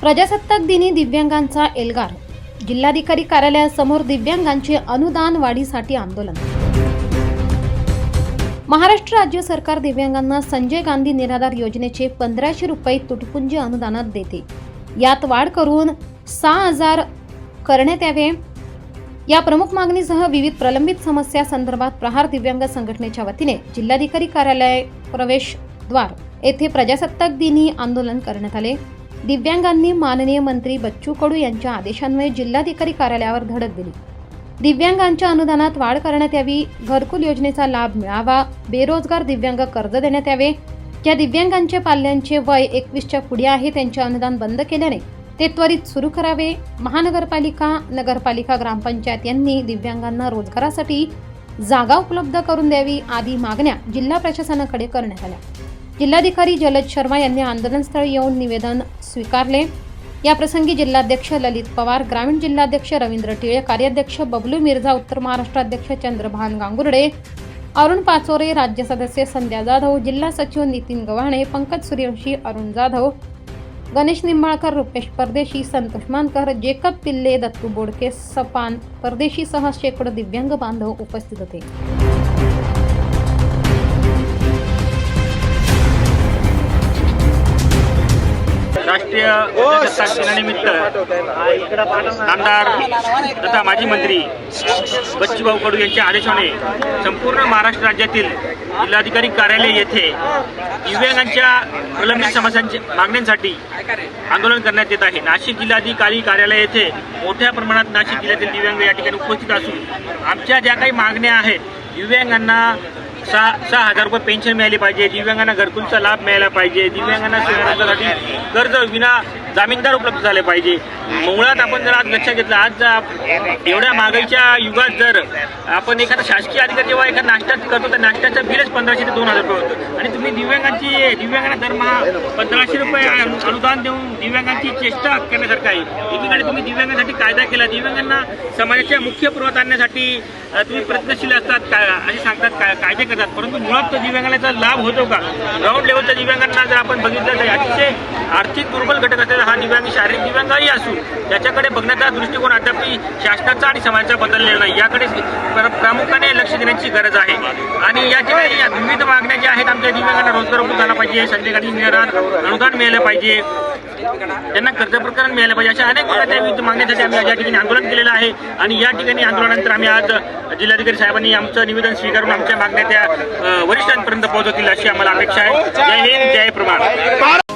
प्रजासत्ताक दिनी दिव्यांगांचा एल्गार. जिल्हाधिकारी कार्यालयासमोर दिव्यांगांचे अनुदान वाढीसाठी आंदोलन. महाराष्ट्र राज्य सरकार दिव्यांगांना संजय गांधी निराधार योजनेचे पंधराशे रुपये तुटपुंजी अनुदानात देते. यात वाढ करून सहा हजार करण्यात यावे. या प्रमुख मागणीसह विविध प्रलंबित समस्या संदर्भात प्रहार दिव्यांग संघटनेच्या वतीने जिल्हाधिकारी कार्यालय प्रवेशद्वार येथे प्रजासत्ताक दिनी आंदोलन करण्यात आले. दिव्यांगांनी माननीय मंत्री बच्चू कडू यांच्या आदेशान्वये जिल्हाधिकारी कार्यालयावर धडक दिली. दिव्यांगांच्या अनुदानात वाढ करण्यात यावी घरकुल योजनेचा लाभ मिळावा बेरोजगार दिव्यांग कर्ज देण्यात यावे. ज्या दिव्यांगांचे पाल्यांचे वय एकवीसच्या पुढे आहे त्यांचे अनुदान बंद केल्याने ते त्वरित सुरू करावे. महानगरपालिका नगरपालिका ग्रामपंचायत यांनी दिव्यांगांना रोजगारासाठी जागा उपलब्ध करून द्यावी आदी मागण्या जिल्हा प्रशासनाकडे करण्यात आल्या. जिल्हाधिकारी जलद शर्मा यांनी आंदोलनस्थळी येऊन निवेदन स्वीकारले. या प्रसंगी जिल्हाध्यक्ष ललित पवार ग्रामीण जिल्हाध्यक्ष रवींद्र टिळे कार्याध्यक्ष बबलू मिर्झा उत्तर महाराष्ट्राध्यक्ष चंद्रभान गांगुर्डे अरुण पाचोरे राज्य सदस्य संध्या जाधव जिल्हा सचिव नितीन गव्हाणे पंकज सूर्यवंशी अरुण जाधव गणेश निंबाळकर रुपेश परदेशी संतोष मानकर जेकब पिल्ले दत्तू बोडके सपान परदेशीसह शेकडो दिव्यांग बांधव उपस्थित होते. राष्ट्रीय दिनानिमित्त आमदार तथा माजी मंत्री बच्चूभाऊ कडू यांच्या आदेशाने संपूर्ण महाराष्ट्र राज्यातील जिल्हाधिकारी कार्यालय येथे दिव्यांगांच्या प्रलंबित समस्यांच्या मागण्यांसाठी आंदोलन करण्यात येत आहे. नाशिक जिल्हाधिकारी कार्यालय येथे मोठ्या प्रमाणात नाशिक जिल्ह्यातील दिव्यांग या ठिकाणी उपस्थित असून आमच्या ज्या काही मागण्या आहेत दिव्यांगांना सहा सहा हजार रुपये पेन्शन मिळाली पाहिजे. दिव्यांगांना घरकुलचा लाभ मिळाला पाहिजे. दिव्यांगांना कर्ज विना जामीनदार उपलब्ध झाले पाहिजे. मुळात आपण जर आज लक्षात घेतलं आज एवढ्या महागाईच्या युगात जर आपण एखादा शासकीय अधिकारी जेव्हा एखादा नाश्ता करतो तर नाश्त्याचं बिलच पंधराशे ते दोन हजार रुपये होतं. आणि तुम्ही दिव्यांगांची दिव्यांगांना दरमहा पंधराशे रुपये अनु- अनुदान देऊन दिव्यांगांची चेष्टा करण्यासारखं आहे. एकीकडे तुम्ही दिव्यांगांसाठी कायदा केला दिव्यांगांना समाजाच्या मुख्य पुरवत आणण्यासाठी तुम्ही प्रयत्नशील असतात का असे सांगतात का कायदे करतात. परंतु मुळात तो दिव्यांगांचा लाभ होतो का? ग्राउंड लेवलच्या दिव्यांगांना जर आपण बघितलं तर अतिशय आर्थिक दुर्बल घटक असलेला हा दिव्यांग शारीरिक दिव्यांगही असू याच्याकडे बघण्याचा दृष्टिकोन अद्यापही शासनाचा आणि समाजाचा बदललेला नाही. याकडे प्रामुख्याने लक्ष देण्याची गरज आहे. आणि या ठिकाणी या विविध मागण्या ज्या आहेत आमच्या दिव्यांगांना रोजगार उपलब्ध झाला पाहिजे संध्याकाळी गांधी निराधार अनुदान मिळालं पाहिजे त्यांना कर्ज प्रकरण मिळालं पाहिजे अशा अनेक प्रकारच्या विविध मागण्यासाठी आम्ही या ठिकाणी आंदोलन केलेलं आहे. आणि या ठिकाणी आंदोलनानंतर आम्ही आज जिल्हाधिकारी साहेबांनी आमचं निवेदन स्वीकारून आमच्या मागण्या त्या वरिष्ठांपर्यंत पोहोचवतील अशी आम्हाला अपेक्षा आहे. जय हिंद जय प्रमाण